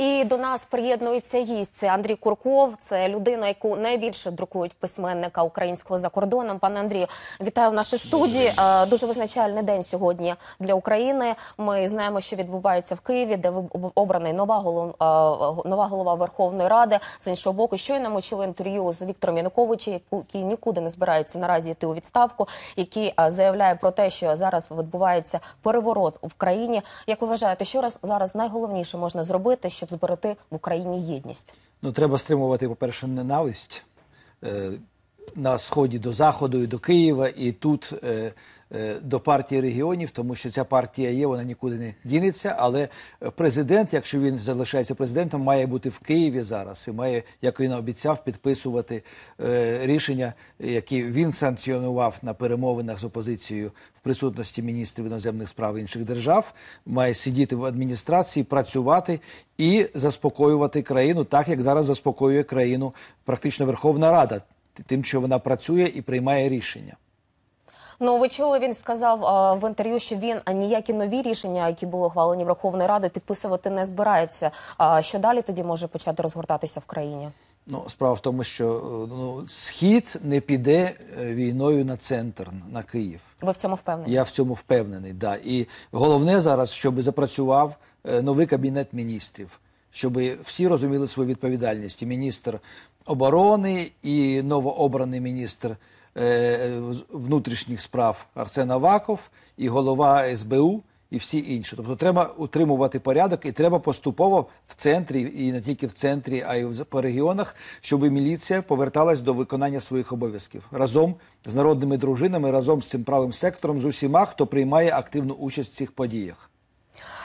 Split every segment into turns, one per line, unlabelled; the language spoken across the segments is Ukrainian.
І до нас приєднується гість. Це Андрій Курков. Це людина, яку найбільше друкують письменника українського за кордоном. Пане Андрію, вітаю в нашій студії. Е, Дуже визначальний день сьогодні для України. Ми знаємо, що відбувається в Києві, де обраний нова голова, нова голова Верховної Ради. З іншого боку, щойно ми чули інтерв'ю з Віктором Януковичем, який нікуди не збирається наразі йти у відставку, який е, заявляє про те, що зараз відбувається переворот в країні. Як ви вважаєте, що раз зараз найголовніше можна зробити, щоб зберегти в Україні єдність?
Ну, треба стримувати, по-перше, ненависть е, на сході до заходу і до Києва, і тут е, е, до партії регіонів, тому що ця партія є, вона нікуди не дінеться. Але президент, якщо він залишається президентом, має бути в Києві зараз і має, як він обіцяв, підписувати е, рішення, які він санкціонував на перемовинах з опозицією в присутності міністрів іноземних справ інших держав. Має сидіти в адміністрації, працювати і заспокоювати країну, так як зараз заспокоює країну практично Верховна Рада, тим, що вона працює і приймає рішення.
Ну, ви чули, він сказав а, в інтерв'ю, що він а, ніякі нові рішення, які були ухвалені Верховною Радою, підписувати не збирається. А що далі тоді може почати розгортатися в країні?
Ну, справа в тому, що е, ну, схід не піде е, війною на центр, на Київ.
Ви в цьому впевнені?
Я в цьому впевнений. Да. І головне зараз, щоб запрацював е, новий кабінет міністрів, щоб всі розуміли свою відповідальність. І міністр оборони, і новообраний міністр е, внутрішніх справ Арсен Аваков, і голова СБУ. І всі інші. Тобто треба утримувати порядок, і треба поступово в центрі, і не тільки в центрі, а й по регіонах, щоб міліція поверталась до виконання своїх обов'язків разом з народними дружинами, разом з цим правим сектором, з усіма, хто приймає активну участь в цих подіях.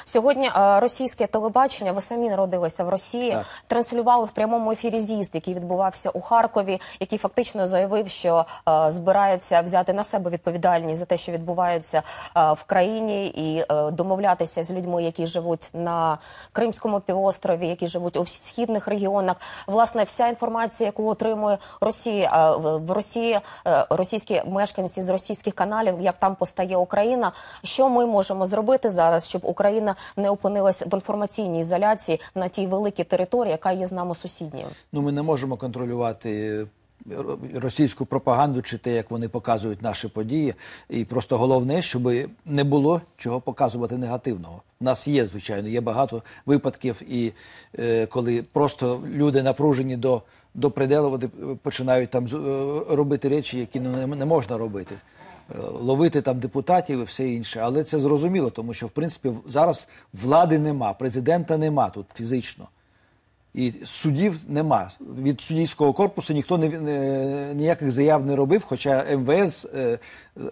Сьогодні е, російське телебачення, ви самі народилися в Росії,
Так.
транслювали в прямому ефірі з'їзд, який відбувався у Харкові, який фактично заявив, що е, збирається взяти на себе відповідальність за те, що відбувається е, в країні, і е, домовлятися з людьми, які живуть на Кримському півострові, які живуть у східних регіонах. Власне, вся інформація, яку отримує Росія в Росії, російські мешканці з російських каналів, як там постає Україна. Що ми можемо зробити зараз, щоб Україна не опинилась в інформаційній ізоляції на тій великій території, яка є з нами сусідньою?
Ну, ми не можемо контролювати ро- російську пропаганду чи те, як вони показують наші події. І просто головне, щоб не було чого показувати негативного. У нас є, звичайно, є багато випадків, і е, коли просто люди напружені до, до пределу, вони починають там е, робити речі, які не, не можна робити. Е, Ловити там депутатів і все інше, але це зрозуміло, тому що в принципі зараз влади нема, президента нема тут фізично. І судів нема. Від суддівського корпусу ніхто не, не, ніяких заяв не робив, хоча МВС е,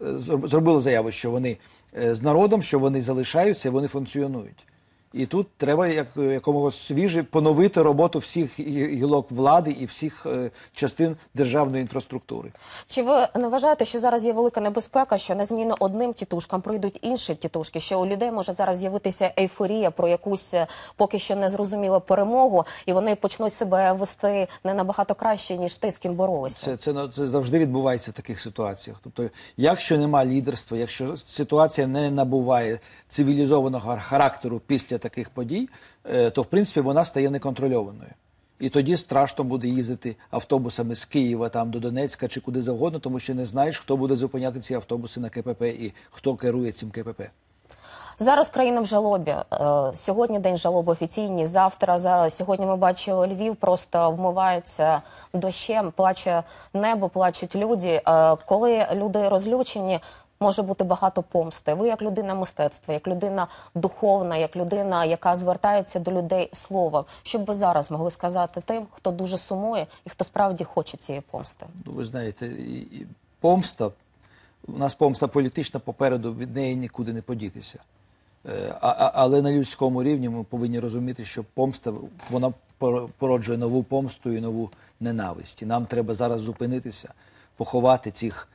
зроб- зробило заяву, що вони е, з народом, що вони залишаються, вони функціонують. І тут треба як, якомога свіже поновити роботу всіх гілок влади і всіх е, частин державної інфраструктури.
Чи ви не вважаєте, що зараз є велика небезпека, що на зміну одним тітушкам прийдуть інші тітушки? Що у людей може зараз з'явитися ейфорія про якусь е, поки що незрозумілу перемогу, і вони почнуть себе вести не набагато краще ніж ти, з ким боролися?
Це, це, це завжди відбувається в таких ситуаціях. Тобто, якщо нема лідерства, якщо ситуація не набуває цивілізованого характеру після таких подій, е, то в принципі вона стає неконтрольованою. І тоді страшно буде їздити автобусами з Києва там до Донецька чи куди завгодно, тому що не знаєш, хто буде зупиняти ці автобуси на КПП і хто керує цим КПП.
Зараз країна в жалобі. Е, Сьогодні день жалоби офіційні. Завтра зараз сьогодні ми бачили Львів, просто вмиваються дощем, плаче небо, плачуть люди. Е, Коли люди розлючені. Може бути багато помсти. Ви як людина мистецтва, як людина духовна, як людина, яка звертається до людей словом. Що б ви зараз могли сказати тим, хто дуже сумує і хто справді хоче цієї помсти?
Ну, ви знаєте, помста, у нас помста політична попереду, від неї нікуди не подітися. Е, А, але на людському рівні ми повинні розуміти, що помста вона пор- породжує нову помсту і нову ненависть. І нам треба зараз зупинитися, поховати цих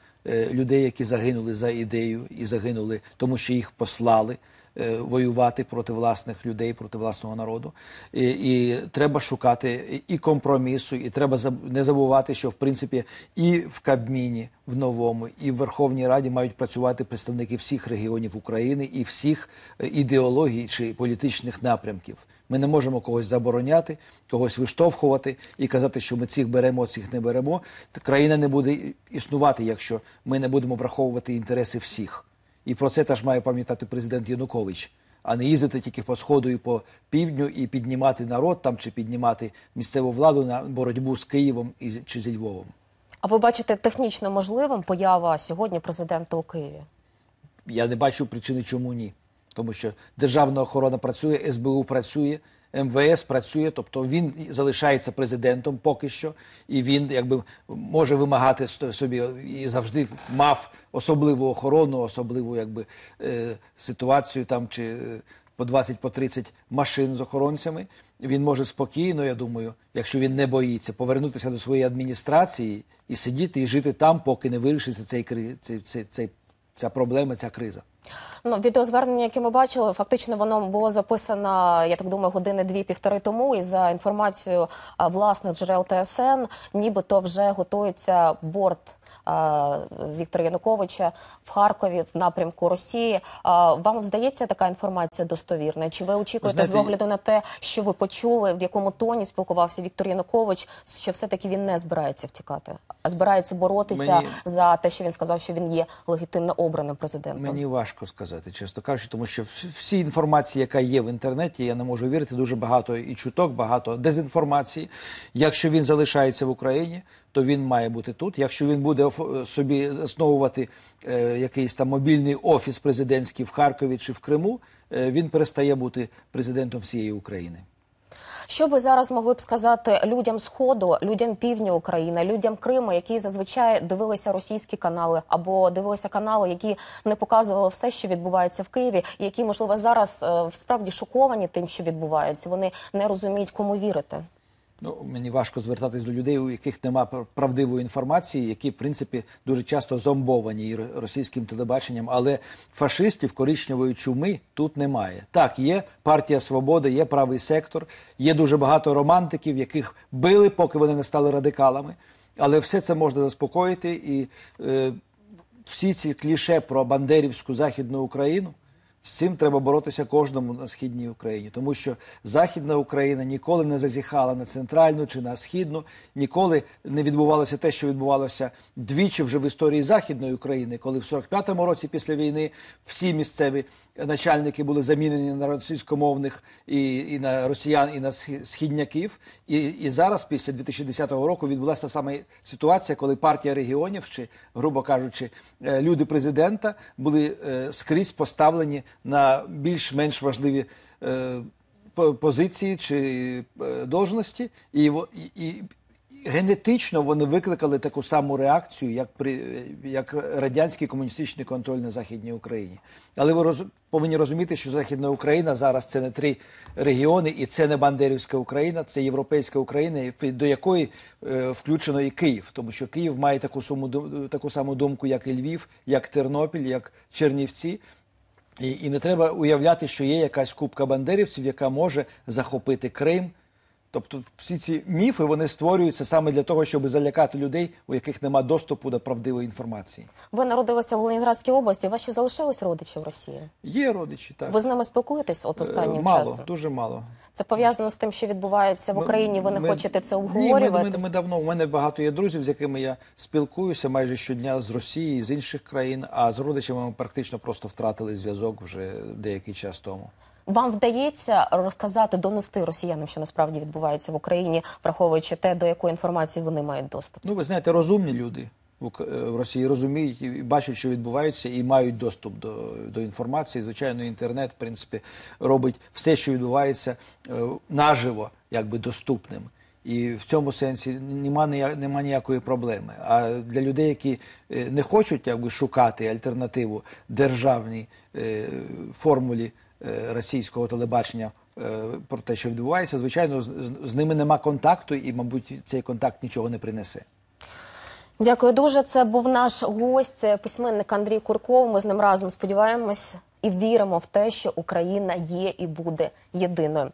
людей, які загинули за ідею і загинули, тому що їх послали. е, воювати проти власних людей, проти власного народу. І, і треба шукати і компромісу, і треба не забувати, що в принципі і в Кабміні, в новому, і в Верховній Раді мають працювати представники всіх регіонів України і всіх е, ідеологій чи політичних напрямків. Ми не можемо когось забороняти, когось виштовхувати і казати, що ми цих беремо, цих не беремо. Країна не буде існувати, якщо ми не будемо враховувати інтереси всіх. І про це теж має пам'ятати президент Янукович, а не їздити тільки по сходу і по півдню і піднімати народ там чи піднімати місцеву владу на боротьбу з Києвом і чи зі Львовом.
А ви бачите технічно можливим поява сьогодні президента у Києві?
Я не бачу причини, чому ні. Тому що державна охорона працює, СБУ працює, МВС працює, тобто він залишається президентом поки що, і він якби може вимагати собі і завжди мав особливу охорону, особливу якби е, ситуацію там чи е, по 20 по 30 машин з охоронцями. Він може спокійно, я думаю, якщо він не боїться, повернутися до своєї адміністрації і сидіти і жити там, поки не вирішиться цей цей, цей ця проблема, ця криза.
Ну, відеозвернення, яке ми бачили, фактично воно було записано, я так думаю, години дві-півтори тому. І за інформацією власних джерел ТСН, нібито вже готується борт Віктора Януковича в Харкові в напрямку Росії. Вам здається така інформація достовірна? Чи ви очікуєте
знаєте,
з огляду на те, що ви почули, в якому тоні спілкувався Віктор Янукович, що все-таки він не збирається втікати, а збирається боротися
Мені-
за те, що він сказав, що він є легітимно обраним президентом?
Мені важко сказати, чесно кажучи, тому що всі інформації, яка є в інтернеті, я не можу вірити. Дуже багато і чуток, багато дезінформації. Якщо він залишається в Україні, то він має бути тут. Якщо він буде собі засновувати е, якийсь там мобільний офіс президентський в Харкові чи в Криму, е, він перестає бути президентом всієї України.
Що ви зараз могли б сказати людям Сходу, людям півдня України, людям Криму, які зазвичай дивилися російські канали або дивилися канали, які не показували все, що відбувається в Києві, і які можливо зараз е, справді шоковані тим, що відбувається. Вони не розуміють, кому вірити.
Ну, мені важко звертатись до людей, у яких нема пр- правдивої інформації, які, в принципі, дуже часто зомбовані російським телебаченням. Але фашистів коричневої чуми тут немає. Так, є партія Свобода, є правий сектор, є дуже багато романтиків, яких били, поки вони не стали радикалами. Але все це можна заспокоїти, і е, всі ці кліше про Бандерівську західну Україну. З цим треба боротися кожному на східній Україні, тому що Західна Україна ніколи не зазіхала на центральну чи на східну, ніколи не відбувалося те, що відбувалося двічі вже в історії Західної України, коли в 45-му році після війни всі місцеві начальники були замінені на російськомовних і, і на росіян, і на східняків. І, і зараз, після 2010 року, відбулася та сама ситуація, коли партія регіонів, чи, грубо кажучи, е, люди президента були е, скрізь поставлені на більш-менш важливі е, позиції чи е, должності, і, і, і генетично вони викликали таку саму реакцію, як при як радянський комуністичний контроль на західній Україні. Але ви роз, повинні розуміти, що Західна Україна зараз це не три регіони, і це не Бандерівська Україна, це європейська Україна, до якої е, включено і Київ, тому що Київ має таку дум- таку саму думку, як і Львів, як Тернопіль, як Чернівці. І, і не треба уявляти, що є якась купка бандерівців, яка може захопити Крим. Тобто всі ці міфи вони створюються саме для того, щоб залякати людей, у яких нема доступу до правдивої інформації.
Ви народилися в Ленінградській області. Ваші залишились родичі в Росії?
Є родичі, так
Ви з ними спілкуєтесь от
Е,
останнім
мало,
часом?
дуже мало.
Це пов'язано з тим, що відбувається в Україні. Ви не
Ми-
хочете це
Ні,
обговорювати?
ми, ми, ми давно. У мене багато є друзів, з якими я спілкуюся майже щодня з Росії, з інших країн. А з родичами ми практично просто втратили зв'язок вже деякий час тому.
Вам вдається розказати, донести росіянам, що насправді відбувається в Україні, враховуючи те, до якої інформації вони мають доступ.
Ну, ви знаєте, розумні люди в е, Росії розуміють і бачать, що відбувається, і мають доступ до, до інформації. Звичайно, інтернет, в принципі, робить все, що відбувається е, наживо, якби доступним. І в цьому сенсі нема, нема ніякої проблеми. А для людей, які е, не хочуть якби, шукати альтернативу державній е, формулі російського телебачення е, про те, що відбувається, звичайно, з, ними нема контакту, і, мабуть, цей контакт нічого не принесе.
Дякую дуже. Це був наш гость, письменник Андрій Курков. Ми з ним разом сподіваємось і віримо в те, що Україна є і буде єдиною.